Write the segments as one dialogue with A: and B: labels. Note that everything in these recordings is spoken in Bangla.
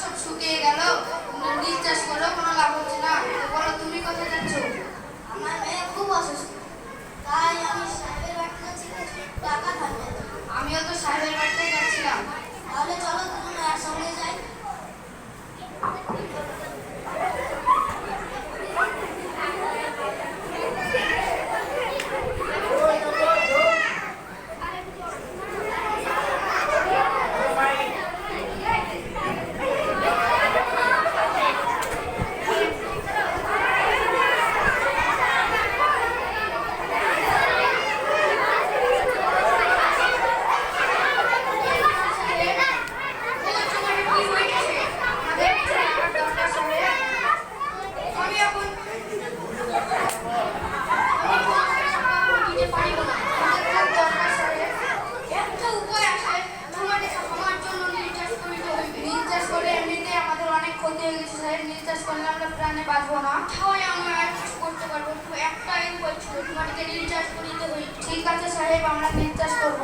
A: সব শুকিয়ে গেল। হয়ে গেছি করলে আমরা প্রাণে বাঁচবো না। তাহলে আমরা আর কিছু করতে পারব একটাই বলছিল তোমাদেরকে নির্যাস করিতে হই ঠিক আছে সাহেব আমরা নির্যাস করব।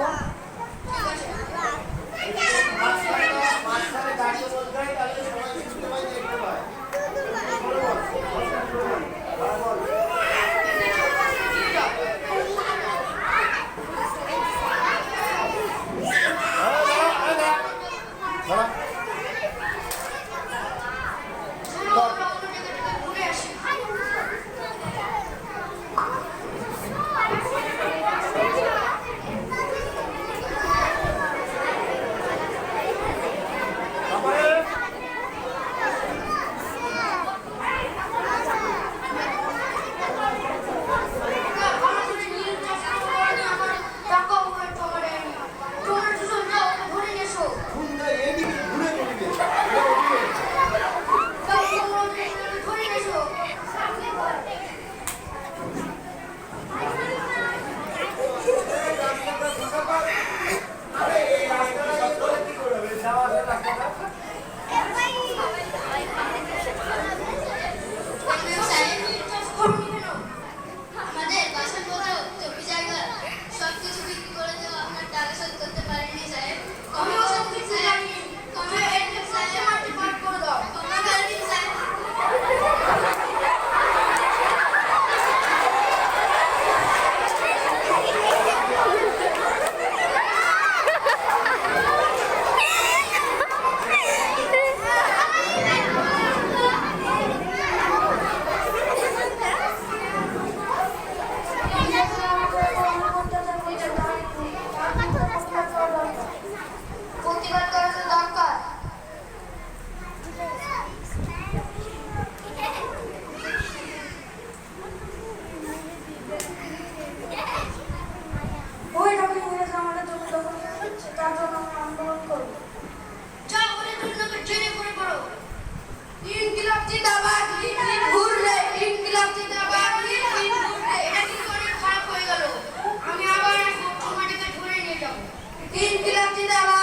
A: Inilah.